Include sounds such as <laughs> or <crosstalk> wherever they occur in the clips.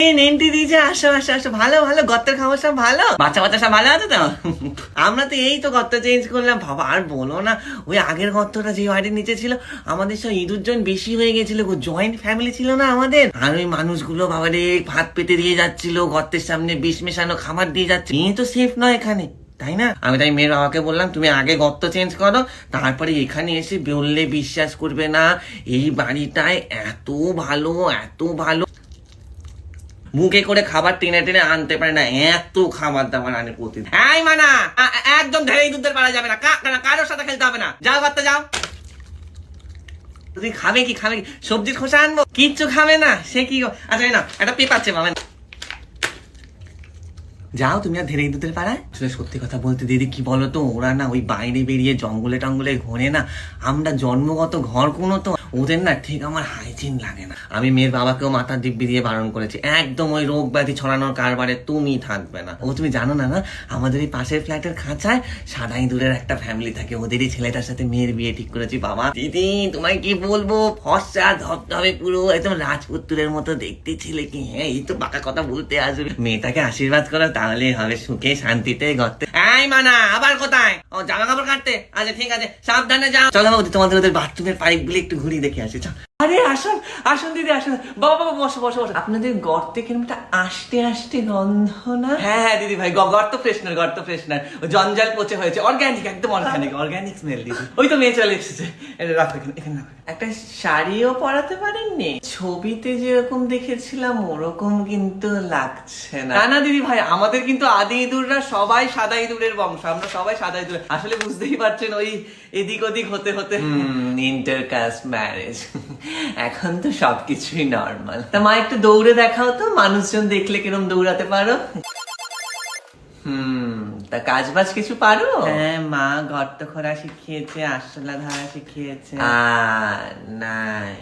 এই দিয়েছে, আসো আসো আসো। ভালো ভালো, গর্তের খাবার সব ভালো। বাচ্চা বাচ্চা সব ভালো আছে তো? আমরা তো এই তো গর্ত চেঞ্জ করলাম। বাবা, আর বলো না, ওই আগের গর্তটা যে বাড়ির নিচে ছিল, আমাদের সব ইঁদুর জন বেশি হয়ে গেছিল জয়েন্ট ফ্যামিলি ছিল না আমাদের? আর ওই মানুষগুলো বাবারে ভাত পেতে দিয়ে যাচ্ছিল, গর্তের সামনে বিষ মেশানো খাবার দিয়ে যাচ্ছে। মেয়ে তো সেফ নয় এখানে, তাই না? আমি তাই মেয়ের বাবাকে বললাম, তুমি আগে গর্ত চেঞ্জ করো, তারপরে এখানে এসে বললে বিশ্বাস করবে না, এই বাড়িটায় এত ভালো এত ভালো মুখে করে খাবার টেনে টেনে আনতে পারে না, এত খাবার দাবার আনে প্রতিদিন। এই মানা! একদম ধরে দুধের পারা যাবে না। কারোর সাথে খেলতে হবে না। যাও করতে যাও। তুই খাবে কি খাবে কি? সবজির খোসা আনব? কিচ্ছু খাবে না। সে কি? আচ্ছা না একটা পেপার চেয়ে পাবেন যাও তুমি আর ধীরে দুধের পাড়ায়। সত্যি কথা বলতে দিদি, কি বলো তো ওরা না ওই বাইরে বেরিয়ে জঙ্গলে টঙ্গলে ঘোরে না। আমরা জন্মগত ঘর কোনো তো ওদের না ঠিক আমার হাইজিন লাগে না। আমি মেয়ের বাবাকেও মাথার দিব্যি দিয়ে বারণ করেছি। একদম ওই রোগ ব্যাধি ছড়ানোর কারবারে তুমি থাকবে না। ও তুমি জানো না না, আমাদের এই পাশের ফ্ল্যাটের খাঁচায় সাদা ইঁদুরের একটা ফ্যামিলি থাকে। ওদেরই ছেলেটার সাথে মেয়ের বিয়ে ঠিক করেছি। বাবা, দিদি, তোমায় কি বলব? ফর্সা ধবধবে পুরো একদম রাজপুত্রের মতো দেখতে ছিলে কি? হ্যাঁ এই তো বাঁকা কথা বলতে আসবে। মেয়েটাকে আশীর্বাদ করো তাহলে হবে সুখে, শান্তিতে গর্তে। এই মানা, আবার কোথায়? ও জামা কাপড় কাটতে? আচ্ছা ঠিক আছে, সাবধানে যাও। চলো বাবু তোমাদের ওদের বাথরুমের পাইপগুলো একটু ঘুরিয়ে দেখে আসি চল আরে আসুন আসুন দিদি আসুন। বাবা বাবা বসো বসো বসো। আপনাদের গর্তে কিরম একটা আস্তে আস্তে গন্ধ না? হ্যাঁ হ্যাঁ দিদি ভাই গর্ত ফ্রেশনার গর্ত ফ্রেশনার। জঞ্জাল পচে হয়েছে। অর্গানিক একদম অর্গানিক অর্গানিক স্মেল দিদি। ওই তো মেয়ে চলে এসেছে। এটা রাখো এখানে এখানে রাখো। একটা শাড়িও পরাতে পারেননি? ছবিতে যেরকম দেখেছিলাম ওরকম কিন্তু লাগছে না। না না দিদি ভাই আমাদের কিন্তু আদি ইঁদুররা সবাই সাদা ইঁদুরের বংশ। আমরা সবাই সাদা ইঁদুর। আসলে বুঝতেই পারছেন ওই এদিক ওদিক হতে হতে। ইন্টার কাস্ট ম্যারেজ এখন তো সবকিছুই নর্মাল তা মা, একটু দৌড়ে দেখাও তো, মানুষজন দেখলে কিরম দৌড়াতে পারো? হুম তা কাজ বাজ কিছু পারো? হ্যাঁ মা গর্ত খোরা শিখিয়েছে। আরশোলা ধারা শিখিয়েছে নাই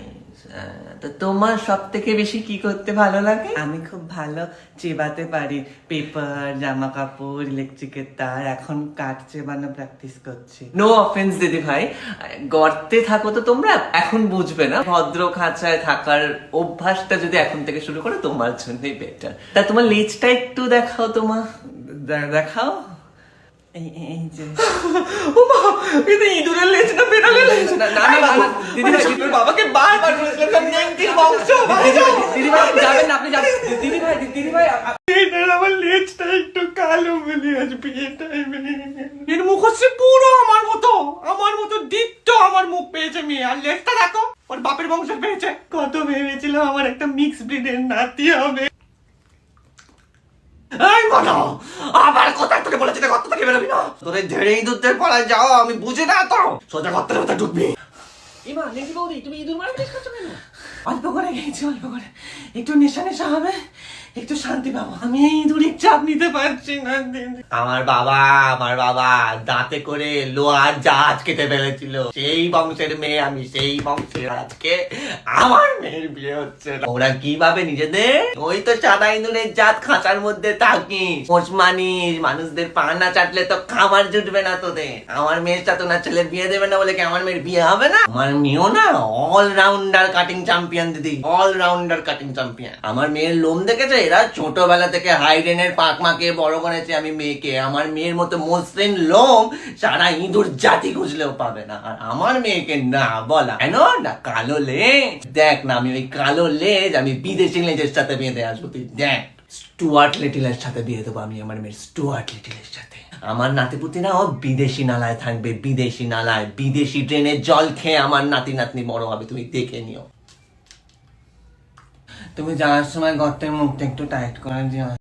তো তোমার সব থেকে বেশি কি করতে ভালো লাগে? আমি খুব ভালো চেবাতে পারি। পেপার জামা কাপড় ইলেকট্রিকের তার এখন কাঠ চেবানো প্র্যাকটিস করছি। নো অফেন্স দিদি ভাই। গর্তে থাকো তো তোমরা এখন বুঝবে না। ভদ্র খাঁচায় থাকার অভ্যাসটা যদি এখন থেকে শুরু করো তোমার জন্যই বেটার তা তোমার লেজটা একটু দেখাও তোমার দেখাও। এই এই- এই যে। <laughs> ওমা এটা ইঁদুরের লেজ না বেড়ালের লেজ না না না না দিদি ভাই দিদি বাবাকে বারবার বলেছিলাম নেংটির বংশ দিদি ভাই যাবেন না আপনি যাবেন। দিদি ভাই দিদি ভাই এটার আমার লেজটা একটু কালো বলে আজ বিয়ে এর মুখ হচ্ছে পুরো আমার মতো। আমার মতো দীপ্ত আমার মুখ পেয়েছে মেয়ে। আর লেজটা দেখো ওর বাপের বংশ পেয়েছে। কত ভেবেছিলাম আমার একটা মিক্স ব্রিডের নাতি হবে। এই মানো, আবার কোথায় তোকে বলেছি গর্ত থেকে বেরোবি ইঁদুরদের পড়ায় যাও আমি বুঝি না তো। সোজা ঘর থেকে ঢুকবি। ইমা তুমি ইঁদুর মারা জিজ্ঞেস করছ কেন? অল্প করে খেয়েছি অল্প করে। একটু নেশা নেশা হবে, একটু শান্তি পাবো। আমি এই ইঁদুরের চাপ নিতে পারছি না আমার বাবা আমার বাবা, দাঁতে করে লোহার জাহাজ কেটে ফেলেছিল। সেই বংশের মেয়ে আমি, সেই বংশের আজকে আমার মেয়ের বিয়ে হচ্ছে। ওরা কীভাবে নিজেদের? ওই তো সাদা ইঁদুরের জাত খাঁচার মধ্যে থাকি পোষ মানিস, মানুষদের পা না চাটলে তো খাবার জুটবে না তোদের। আমার মেয়ের সাথে না ছেলের বিয়ে দেবে না বলে কি আমার মেয়ের বিয়ে হবে না? আমার মেয়েও না অল রাউন্ডার কাটিং চ্যাম্পিয়ন দিদি অল রাউন্ডার কাটিং চ্যাম্পিয়ন আমার মেয়ের লোম দেখেছে? এরা ছোটবেলা থেকে হাইডেনের পাক মাকে বড় করেছে আমি মেয়েকে। আমার মেয়ের মতো মসৃণ লোম সারা ইঁদুর জাতি খুঁজলেও পাবে না। আর আমার মেয়েকে না বলা। কেন? না, কালো লেজ। দেখ না, আমি ওই কালো লেজ আমি বিদেশি লেজের সাথে বেঁধে আসব। তুই দেখ, স্টুয়ার্ট লিটিলের সাথে বিয়ে দেবো আমি আমার মেয়ের স্টুয়ার্ট লিটিলের সাথে। আমার নাতিপুতিরা ও বিদেশি নালায় থাকবে, বিদেশি নালায়। বিদেশি ড্রেনের জল খেয়ে আমার নাতি নাতনি বড় হবে, তুমি দেখে নিও। তুমি যাওয়ার সময় গর্তের মুখটা একটু টাইট করে দিও।